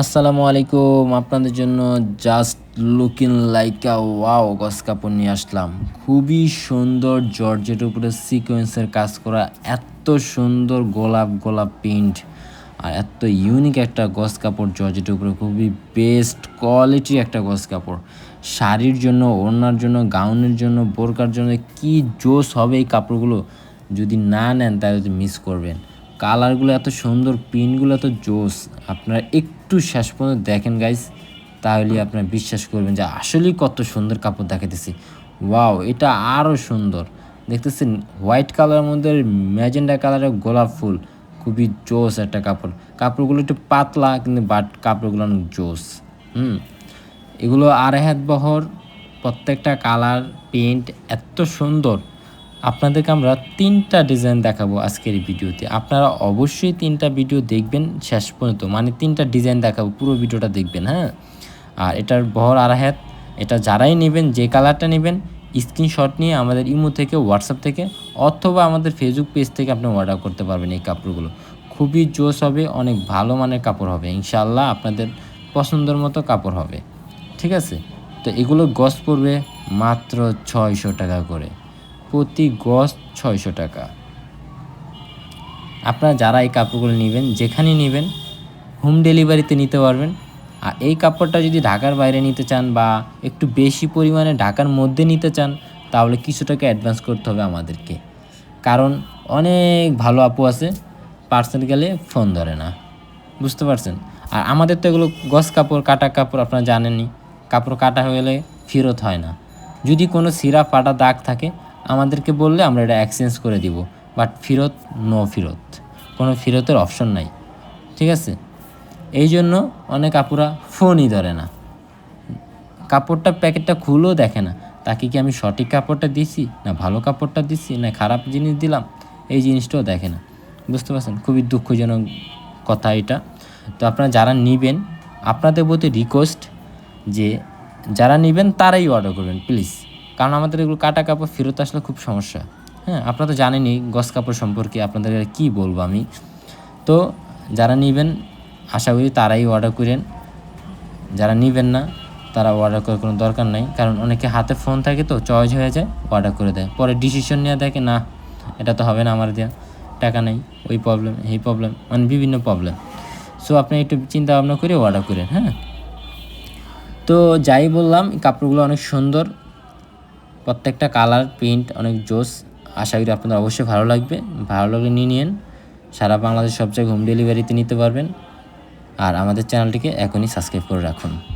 আসসালামু আলাইকুম। আপনাদের জন্য জাস্ট লুকিং লাইক ওয়াও গস কাপড় নিয়ে আসলাম। খুবই সুন্দর জর্জের উপরে সিকোয়েন্সের কাজ করা এত সুন্দর গোলাপ গোলাপ প্রিন্ট আর এত ইউনিক একটা গস কাপড় জর্জেটের উপরে। খুবই বেস্ট কোয়ালিটির একটা গস কাপড়। শাড়ির জন্য, ওড়নার জন্য, গাউনের জন্য, বোরকার জন্য কি জোস হবে এই কাপড়গুলো যদি না নেন তাহলে মিস করবেন। কালারগুলো এত সুন্দর, প্রিন্টগুলো এত জোস। আপনারা একটু শেষ পর্যন্ত দেখেন গাইস তাহলে আপনারা বিশ্বাস করবেন যে আসলেই কত সুন্দর কাপড় দেখাতেছি ওয়াও এটা আরও সুন্দর। দেখতেছেন হোয়াইট কালারের মধ্যে ম্যাজেন্ডা কালারের গোলাপ ফুল, খুবই জোস একটা কাপড়। কাপড়গুলো একটু পাতলা, কিন্তু বাট কাপড়গুলো অনেক জোস। হুম, এগুলো আড়াই হাত বহর, প্রত্যেকটা কালার প্রিন্ট এত সুন্দর। আপনাদেরকে আমরা তিনটা ডিজাইন দেখাবো আজকের ভিডিওতে। আপনারা অবশ্যই তিনটা ভিডিও দেখবেন শেষ পর্যন্ত। মানে তিনটা ডিজাইন দেখাবো, পুরো ভিডিওটা দেখবেন হ্যাঁ? আর এটার বহর আড়াই হাত এটা যারাই নেবেন, যে কালারটা নেবেন স্ক্রিনশট নিয়ে আমাদের ইমো থেকে হোয়াটসঅ্যাপ থেকে, অথবা আমাদের ফেসবুক পেজ থেকে আপনি অর্ডার করতে পারবেন এই কাপড়গুলো। খুবই জোস হবে, অনেক ভালো মানের কাপড় হবে। ইনশাআল্লাহ আপনাদের পছন্দের মতো কাপড় হবে। ঠিক আছে? তো এগুলো গস পড়বে মাত্র ছয়শো টাকা করে। প্রতি গজ ছয়শো টাকা। আপনারা যারা এই কাপড়গুলো নেবেন যেখানে নেবেন হোম ডেলিভারিতে নিতে পারবেন। আর এই কাপড়টা যদি ঢাকার বাইরে নিতে চান বা একটু বেশি পরিমাণে ঢাকার মধ্যে নিতে চান, তাহলে কিছু টাকা অ্যাডভান্স করতে হবে আমাদেরকে। কারণ অনেক ভালো আপু আছে পার্সেল গেলে ফোন ধরে না। বুঝতে পারছেন? আর আমাদের তো এগুলো গস কাপড়, কাটা কাপড় আপনারা জানেনই। কাপড় কাটা হয়ে গেলে ফেরত হয় না। যদি কোনো সিরা ফাটা দাগ থাকে আমাদেরকে বললে আমরা এটা এক্সচেঞ্জ করে দিব। বাট ফেরত নো ফেরত। কোনো ফেরতের অপশন নাই। ঠিক আছে? এই জন্য অনেক আপুরা ফোনই ধরে না। কাপড়টা, প্যাকেটটা খুলেও দেখে না। তাকে কি আমি সঠিক কাপড়টা দিছি, না ভালো কাপড়টা দিছি, না খারাপ জিনিস দিলাম? এই জিনিসটাও দেখে না। বুঝতে পারছেন? খুবই দুঃখজনক কথা এটা। তো আপনারা যারা নেবেন, আপনাদের প্রতি রিকোয়েস্ট যে যারা নেবেন তারাই অর্ডার করবেন প্লিজ কারণ আমাদের এগুলো কাটা কাপড় ফেরত আসলে খুব সমস্যা। হ্যাঁ আপনারা তো জানেনই গস কাপড় সম্পর্কে আপনাদের কী বলব আমি। তো যারা নেবেন, আশা করি তারাই অর্ডার করেন। যারা নেবেন না, তারা অর্ডার করার কোনো দরকার নাই। কারণ অনেকে হাতে ফোন থাকে তো, চয়েস হয়ে যায় অর্ডার করে দেয়। পরে ডিসিশন নিয়ে দেখে, না, এটা তো হবে না আমার দেওয়া টাকা নেই, ওই প্রবলেম এই প্রবলেম মানে বিভিন্ন প্রবলেম সো আপনি একটু চিন্তা ভাবনা করে অর্ডার করেন হ্যাঁ। তো যাই বললাম, কাপড়গুলো অনেক সুন্দর। প্রত্যেকটা কালার, প্রিন্ট, অনেক জোস। আশা করি আপনাদের অবশ্যই ভালো লাগবে। ভালো লাগলে নিয়ে নিন। সারা বাংলাদেশ সব জায়গায় হোম ডেলিভারিতে নিতে পারবেন। আর আমাদের চ্যানেলটিকে এখনই সাবস্ক্রাইব করে রাখুন।